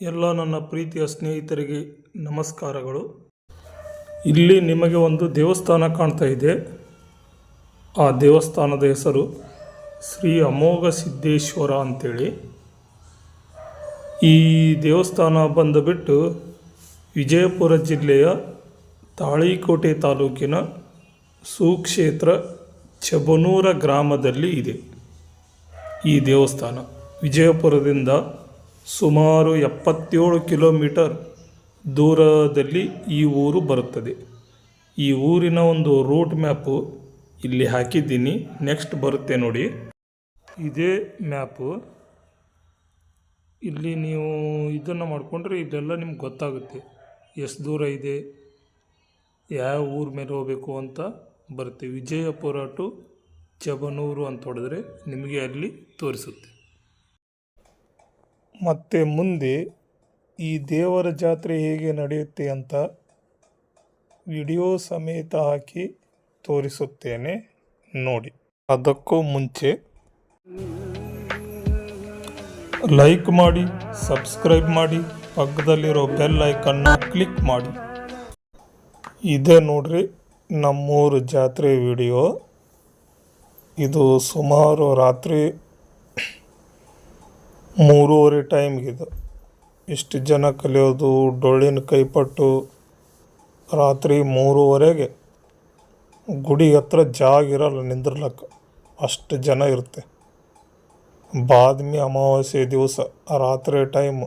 ಎಲ್ಲ ನನ್ನ ಪ್ರೀತಿಯ ಸ್ನೇಹಿತರಿಗೆ ನಮಸ್ಕಾರಗಳು. ಇಲ್ಲಿ ನಿಮಗೆ ಒಂದು ದೇವಸ್ಥಾನ ಕಾಣ್ತಾ ಇದೆ. ಆ ದೇವಸ್ಥಾನದ ಹೆಸರು ಶ್ರೀ ಅಮೋಘ ಸಿದ್ದೇಶ್ವರ ಅಂತೇಳಿ. ಈ ದೇವಸ್ಥಾನ ಬಂದುಬಿಟ್ಟು ವಿಜಯಪುರ ಜಿಲ್ಲೆಯ ತಾಳಿಕೋಟೆ ತಾಲೂಕಿನ ಸುಕ್ಷೇತ್ರ ಚಬನೂರ ಗ್ರಾಮದಲ್ಲಿ ಇದೆ. ಈ ದೇವಸ್ಥಾನ ವಿಜಯಪುರದಿಂದ ಸುಮಾರು ಎಪ್ಪತ್ತೇಳು ಕಿಲೋಮೀಟರ್ ದೂರದಲ್ಲಿ ಈ ಊರು ಬರುತ್ತದೆ. ಈ ಊರಿನ ಒಂದು ರೂಟ್ ಮ್ಯಾಪು ಇಲ್ಲಿ ಹಾಕಿದ್ದೀನಿ. ನೆಕ್ಸ್ಟ್ ಬರುತ್ತೆ ನೋಡಿ. ಇದೇ ಮ್ಯಾಪು ಇಲ್ಲಿ ನೀವು ಇದನ್ನು ಮಾಡಿಕೊಂಡ್ರೆ ಇದೆಲ್ಲ ನಿಮ್ಗೆ ಗೊತ್ತಾಗುತ್ತೆ. ಎಷ್ಟು ದೂರ ಇದೆ? ಯಾವ ಊರ ಮೇಲೆ ಹೋಗಬೇಕು ಅಂತ ಬರುತ್ತೆ. ವಿಜಯಪುರ ಟು ಚಬನೂರು ಅಂತ ಹೊಡೆದ್ರೆ ನಿಮಗೆ ಅಲ್ಲಿ ತೋರಿಸುತ್ತೆ. ಮತ್ತು ಮುಂದೆ ಈ ದೇವರ ಜಾತ್ರೆ ಹೇಗೆ ನಡೆಯುತ್ತೆ ಅಂತ ವಿಡಿಯೋ ಸಮೇತ ಹಾಕಿ ತೋರಿಸುತ್ತೇನೆ ನೋಡಿ. ಅದಕ್ಕೂ ಮುಂಚೆ ಲೈಕ್ ಮಾಡಿ, ಸಬ್ಸ್ಕ್ರೈಬ್ ಮಾಡಿ, ಪಕ್ಕದಲ್ಲಿರೋ ಬೆಲ್ ಐಕನ್ನ ಕ್ಲಿಕ್ ಮಾಡಿ. ಇದೆ ನೋಡ್ರಿ ನಮ್ಮೂರು ಜಾತ್ರೆ ವಿಡಿಯೋ. ಇದು ಸುಮಾರು ರಾತ್ರಿ ಮೂರುವರೆ ಟೈಮ್ಗಿದು ಇಷ್ಟು ಜನ ಕಲಿಯೋದು, ಡೊಳ್ಳಿನ ಕೈಪಟ್ಟು ರಾತ್ರಿ ಮೂರುವರೆಗೆ ಗುಡಿ ಹತ್ರ ಜಾಗ ಇರಲ್ಲ, ನಿಂದಿರ್ಲಕ್ಕ. ಅಷ್ಟು ಜನ ಇರುತ್ತೆ. ಬಾದ್ಮಿ ಅಮಾವಾಸ್ಯೆ ದಿವಸ ರಾತ್ರಿ ಟೈಮ್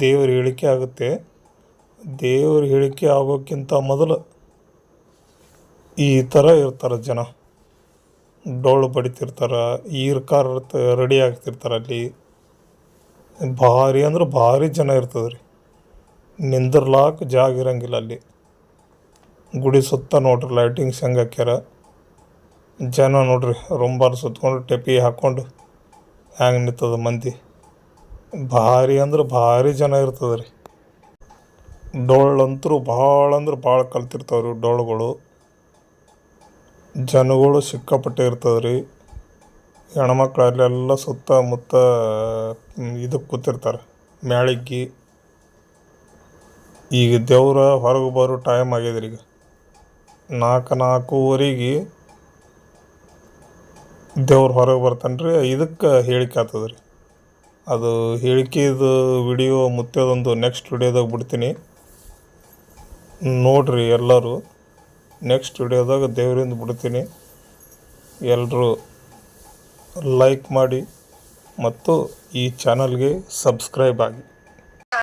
ದೇವ್ರ ಹೇಳಿಕೆ ಆಗುತ್ತೆ. ದೇವ್ರ ಹೇಳಿಕೆ ಆಗೋಕ್ಕಿಂತ ಮೊದಲು ಈ ಥರ ಇರ್ತಾರೆ ಜನ. ಡೊಳ್ಳು ಬಡಿತಿರ್ತಾರೆ ಈರ್ಕಾರ ರೆಡಿ ಆಗ್ತಿರ್ತಾರೆ ಅಲ್ಲಿ. ಭಾರಿ ಅಂದ್ರೆ ಭಾರಿ ಜನ ಇರ್ತದೆ ರೀ ನಿಂದ್ರಲಾಕ ಜಾಗ ಇರಂಗಿಲ್ಲ ಅಲ್ಲಿ. ಗುಡಿ ಸುತ್ತ ನೋಡ್ರಿ ಲೈಟಿಂಗ್ಸ್ ಹೆಂಗೆ ಹಾಕ್ಯಾರ. ಜನ ನೋಡ್ರಿ ರೊಂಬಾರ್ ಸುತ್ಕೊಂಡು ಟೆಪಿ ಹಾಕ್ಕೊಂಡು ಹ್ಯಾಂಗೆ ನಿಂತದ ಮಂದಿ. ಭಾರಿ ಅಂದ್ರೆ ಭಾರಿ ಜನ ಇರ್ತದೆ ರೀ ಡೊಳ್ಳಂತರೂ ಭಾಳ ಅಂದ್ರೆ ಭಾಳ ಕಲ್ತಿರ್ತಾವ್ರಿ ಡೊಳ್ಳುಗಳು ಜನಗಳು ಸಿಕ್ಕಾಪಟ್ಟೆ ಇರ್ತದೆ ರೀ ಹೆಣ್ಮಕ್ಳು ಅಲ್ಲೆಲ್ಲ ಸುತ್ತಮುತ್ತ ಇದಕ್ಕೆ ಕೂತಿರ್ತಾರೆ. ಮ್ಯಾಳಿಗೆ ಈಗ ದೇವ್ರ ಹೊರಗೆ ಬರೋ ಟೈಮ್ ಆಗ್ಯದ್ರಿ ಈಗ. ನಾಲ್ಕು ನಾಲ್ಕೂವರೆಗೆ ದೇವ್ರು ಹೊರಗೆ ಬರ್ತಾನೆ ರೀ ಇದಕ್ಕೆ ಹೇಳಿಕೆ ಆಗ್ತದೆ ಅದು ಹೇಳಿಕೆದು ವಿಡಿಯೋ ಮುತ್ತದೊಂದು ನೆಕ್ಸ್ಟ್ ವಿಡಿಯೋದಾಗ ಬಿಡ್ತೀನಿ. ನೋಡ್ರಿ ಎಲ್ಲರೂ ನೆಕ್ಸ್ಟ್ ವಿಡಿಯೋದಾಗ ದೇವರಿಂದ ಬಿಡ್ತೀನಿ. ಎಲ್ಲರೂ ಲೈಕ್ ಮಾಡಿ ಮತ್ತು ಈ ಚಾನಲ್ಗೆ ಸಬ್ಸ್ಕ್ರೈಬ್ ಆಗಿ.